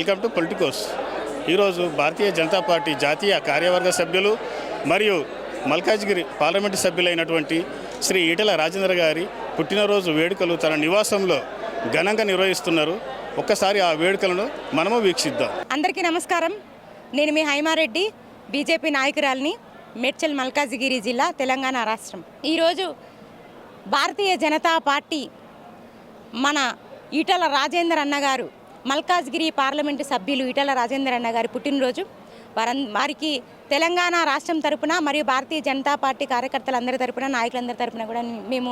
Welcome to Politicos. ఈరోజు భారతీయ Janata party జాతీయ కార్యవర్గ సభ్యులు మరియు మల్కాజ్గిరి పార్లమెంటు సభ్యులైనటువంటి శ్రీ ఈటల రాజేంద్ర గారి పుట్టినరోజు వేడుకలు తన నివాసంలో ఘనంగా నిర్వహిస్తున్నారు. ఒక్కసారి ఆ వేడుకలను మనము వీక్షిద్దాం. అందరికీ నమస్కారం. నేను మీ హైమారెడ్డి బీజేపీ నాయకురాలిని మేడ్చల్ మల్కాజిగిరి జిల్లా తెలంగాణ రాష్ట్రం. ఈరోజు భారతీయ జనతా పార్టీ మన ఈటల రాజేందర్ అన్నగారు మల్కాజ్గిరి పార్లమెంటు సభ్యులు ఈటల రాజేందర్ అన్న గారి పుట్టినరోజు. వారం వారికి తెలంగాణ రాష్ట్రం తరపున మరియు భారతీయ జనతా పార్టీ కార్యకర్తలందరి తరపున నాయకులందరి తరపున కూడా మేము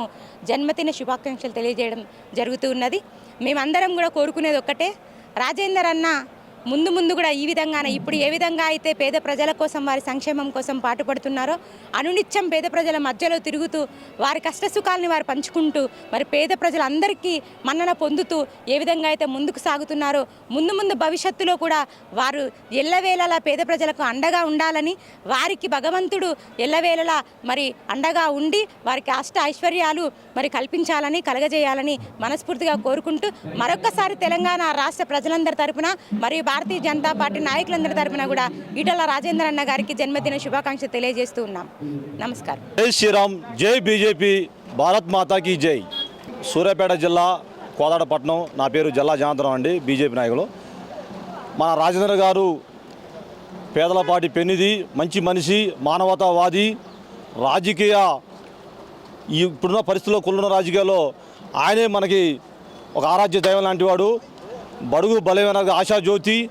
జన్మదిన శుభాకాంక్షలు తెలియజేయడం జరుగుతూ ఉన్నది. మేమందరం కూడా కోరుకునేది ఒక్కటే రాజేందర్ అన్న ముందు ముందు కూడా ఈ విధంగానే ఇప్పుడు ఏ విధంగా అయితే పేద ప్రజల కోసం వారి సంక్షేమం కోసం పాటుపడుతున్నారో అనునిత్యం పేద ప్రజల మధ్యలో తిరుగుతూ వారి కష్టసుఖాలని వారు పంచుకుంటూ మరి పేద ప్రజలందరికీ మన్నన పొందుతూ ఏ విధంగా అయితే ముందుకు సాగుతున్నారో ముందు ముందు భవిష్యత్తులో కూడా వారు ఎల్లవేళలా పేద ప్రజలకు అండగా ఉండాలని వారికి భగవంతుడు ఎల్లవేళలా మరి అండగా ఉండి వారికి అష్ట ఐశ్వర్యాలు మరి కల్పించాలని కలగజేయాలని మనస్ఫూర్తిగా కోరుకుంటూ మరొక్కసారి తెలంగాణ రాష్ట్ర ప్రజలందరి తరపున మరియు భారతీయ జనతా పార్టీ నాయకులందరి తరపున కూడా ఈటల రాజేంద్ర అన్న గారికి జన్మదిన శుభాకాంక్షలు తెలియజేస్తూ ఉన్నాం నమస్కారం. జై శ్రీరామ్ జై బీజేపీ భారత్ మాతాకి జై. సూర్యాపేట జిల్లా కోదాడపట్నం నా పేరు జల్లా జనార్దనం అండి బీజేపీ నాయకులు. మన రాజేంద్ర గారు పేదలపాటి పెన్నిది మంచి మనిషి మానవతావాది రాజకీయ ఇప్పుడున్న పరిస్థితుల్లో కుళ్ళున్న రాజకీయాల్లో ఆయనే మనకి ఒక ఆరాధ్య దైవం లాంటివాడు బడుగు బలమైన ఆశాజ్యోతి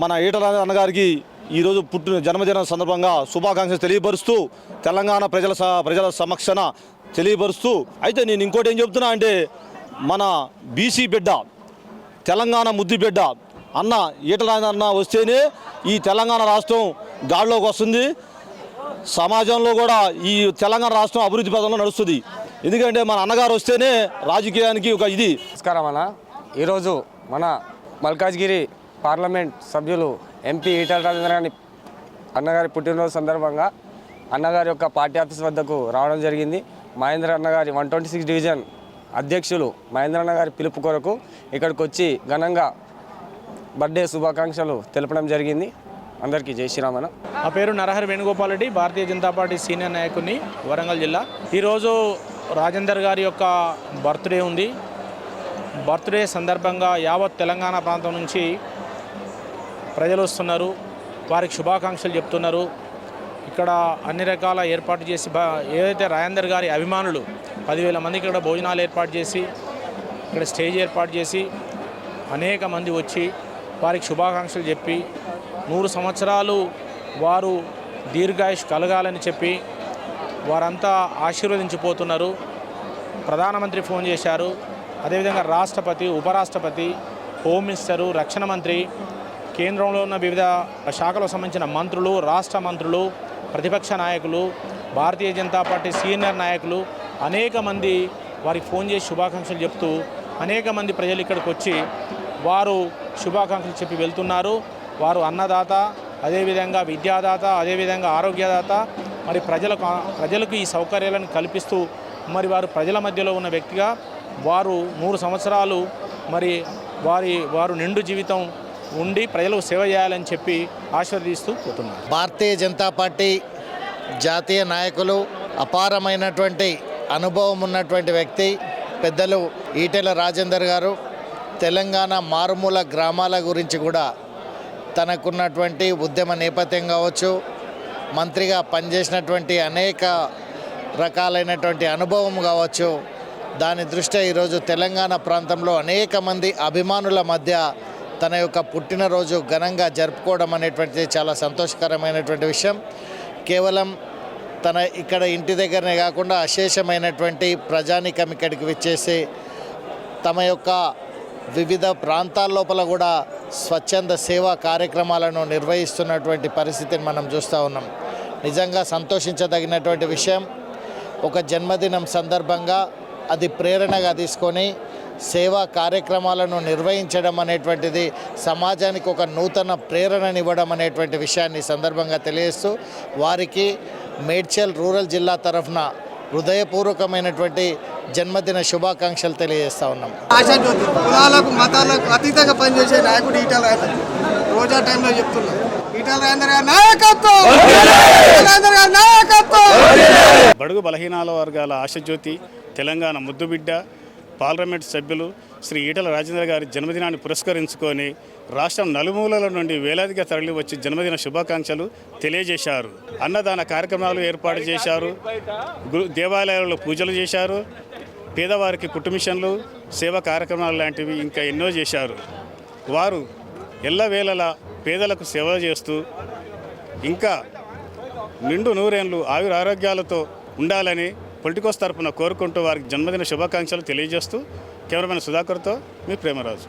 మన ఈటల అన్నగారికి ఈరోజు పుట్టిన జన్మదిన సందర్భంగా శుభాకాంక్షలు తెలియపరుస్తూ తెలంగాణ ప్రజల స- ప్రజల సమక్షన తెలియపరుస్తూ అయితే నేను ఇంకోటి ఏం చెప్తున్నా అంటే మన బీసీ బిడ్డ తెలంగాణ ముద్దు బిడ్డ అన్న ఈటల అన్న వస్తేనే ఈ తెలంగాణ రాష్ట్రం గాడిలోకి వస్తుంది. సమాజంలో కూడా ఈ తెలంగాణ రాష్ట్రం అభివృద్ధి పదంలో నడుస్తుంది. ఎందుకంటే మన అన్నగారు వస్తేనే రాజకీయానికి ఒక ఇది. నమస్కారం అన్న. ఈరోజు మన మల్కాజ్గిరి పార్లమెంట్ సభ్యులు ఎంపీ ఈటల రాజేంద్ర గారి అన్నగారి పుట్టినరోజు సందర్భంగా అన్నగారి యొక్క పార్టీ ఆఫీస్ వద్దకు రావడం జరిగింది. మహేంద్ర అన్నగారి వన్ ట్వంటీ సిక్స్ డివిజన్ అధ్యక్షులు మహేంద్ర అన్నగారి పిలుపు కొరకు ఇక్కడికి వచ్చి ఘనంగా బర్త్డే శుభాకాంక్షలు తెలపడం జరిగింది. అందరికీ జై శ్రీరామ్ ఆ నా పేరు నరహరి వేణుగోపాల్ రెడ్డి భారతీయ జనతా పార్టీ సీనియర్ నాయకుడిని వరంగల్ జిల్లా. ఈరోజు రాజేందర్ గారి యొక్క బర్త్డే ఉంది. బర్త్డే సందర్భంగా యావత్ తెలంగాణ ప్రాంతం నుంచి ప్రజలు వస్తున్నారు. వారికి శుభాకాంక్షలు చెప్తున్నారు. ఇక్కడ అన్ని రకాల ఏర్పాటు చేసి బా ఏదైతే రాయందర్ గారి అభిమానులు పదివేల మందికి ఇక్కడ భోజనాలు ఏర్పాటు చేసి ఇక్కడ స్టేజ్ ఏర్పాటు చేసి అనేక మంది వచ్చి వారికి శుభాకాంక్షలు చెప్పి నూరు సంవత్సరాలు వారు దీర్ఘాయుష్ కలగాలని చెప్పి వారంతా ఆశీర్వదించిపోతున్నారు. ప్రధానమంత్రి ఫోన్ చేశారు. అదేవిధంగా రాష్ట్రపతి ఉపరాష్ట్రపతి హోమ్ మినిస్టరు రక్షణ మంత్రి కేంద్రంలో ఉన్న వివిధ శాఖలకు సంబంధించిన మంత్రులు రాష్ట్ర మంత్రులు ప్రతిపక్ష నాయకులు భారతీయ జనతా పార్టీ సీనియర్ నాయకులు అనేక మంది వారికి ఫోన్ చేసి శుభాకాంక్షలు చెప్తూ అనేక మంది ప్రజలు ఇక్కడికి వచ్చి వారు శుభాకాంక్షలు చెప్పి వెళ్తున్నారు. వారు అన్నదాత అదేవిధంగా విద్యాదాత అదేవిధంగా ఆరోగ్యదాత మరి ప్రజలకు ప్రజలకు ఈ సౌకర్యాలను కల్పిస్తూ మరి వారు ప్రజల మధ్యలో ఉన్న వ్యక్తిగా వారు నూరు సంవత్సరాలు మరి వారి వారు నిండు జీవితం ఉండి ప్రజలకు సేవ చేయాలని చెప్పి ఆశీర్వదిస్తూ పోతున్నారు. భారతీయ జనతా పార్టీ జాతీయ నాయకులు అపారమైనటువంటి అనుభవం ఉన్నటువంటి వ్యక్తి పెద్దలు ఈటెల రాజేందర్ గారు తెలంగాణ మారుమూల గ్రామాల గురించి కూడా తనకున్నటువంటి ఉద్యమ నేపథ్యం కావచ్చు మంత్రిగా పనిచేసినటువంటి అనేక రకాలైనటువంటి అనుభవం కావచ్చు దాని దృష్ట్యా ఈరోజు తెలంగాణ ప్రాంతంలో అనేక మంది అభిమానుల మధ్య తన యొక్క పుట్టినరోజు ఘనంగా జరుపుకోవడం అనేటువంటిది చాలా సంతోషకరమైనటువంటి విషయం. కేవలం తన ఇక్కడ ఇంటి దగ్గరనే కాకుండా అశేషమైనటువంటి ప్రజానికం ఇక్కడికి విచ్చేసి తమ యొక్క వివిధ ప్రాంతాల లోపల కూడా స్వచ్ఛంద సేవా కార్యక్రమాలను నిర్వహిస్తున్నటువంటి పరిస్థితిని మనం చూస్తూ ఉన్నాం. నిజంగా సంతోషించదగినటువంటి విషయం. ఒక జన్మదినం సందర్భంగా అది ప్రేరణగా తీసుకొని సేవా కార్యక్రమాలను నిర్వహించడం అనేటువంటిది సమాజానికి ఒక నూతన ప్రేరణనివ్వడం అనేటువంటి విషయాన్ని ఈ సందర్భంగా తెలియజేస్తూ వారికి మేడ్చల్ రూరల్ జిల్లా తరఫున హృదయపూర్వకమైనటువంటి జన్మదిన శుభాకాంక్షలు తెలియజేస్తా ఉన్నాం. ఆశాజ్యోతి కులాలకు మతాలకు అతీతంగా పనిచేసే నాయకుడు ఈటల రాజేందర్ రోజా టైంలో చెప్తున్నా. ఈటల రాజేందర్ గారి నాయకత్వం! ఈటల రాజేందర్ గారి నాయకత్వం! బడుగు బలహీనాల వర్గాల ఆశజ్యోతి తెలంగాణ ముద్దుబిడ్డ పార్లమెంట్ సభ్యులు శ్రీ ఈటల రాజేంద్ర గారి జన్మదినాన్ని పురస్కరించుకొని రాష్ట్రం నలుమూలల నుండి వేలాదిగా తరలి వచ్చి జన్మదిన శుభాకాంక్షలు తెలియజేశారు. అన్నదాన కార్యక్రమాలు ఏర్పాటు చేశారు. గురు దేవాలయాలలో పూజలు చేశారు. పేదవారికి కుటుంబిషన్లు సేవా కార్యక్రమాలు లాంటివి ఇంకా ఎన్నో చేశారు. వారు ఎల్లవేళలా పేదలకు సేవ చేస్తూ ఇంకా నిండు నూరేళ్ళు ఆయుర ఆరోగ్యాలతో ఉండాలని పొలిటికోస్ తరపున కోరుకుంటూ వారికి జన్మదిన శుభాకాంక్షలు తెలియజేస్తూ కెమెరామెన్ సుధాకర్తో మీ Premaraju.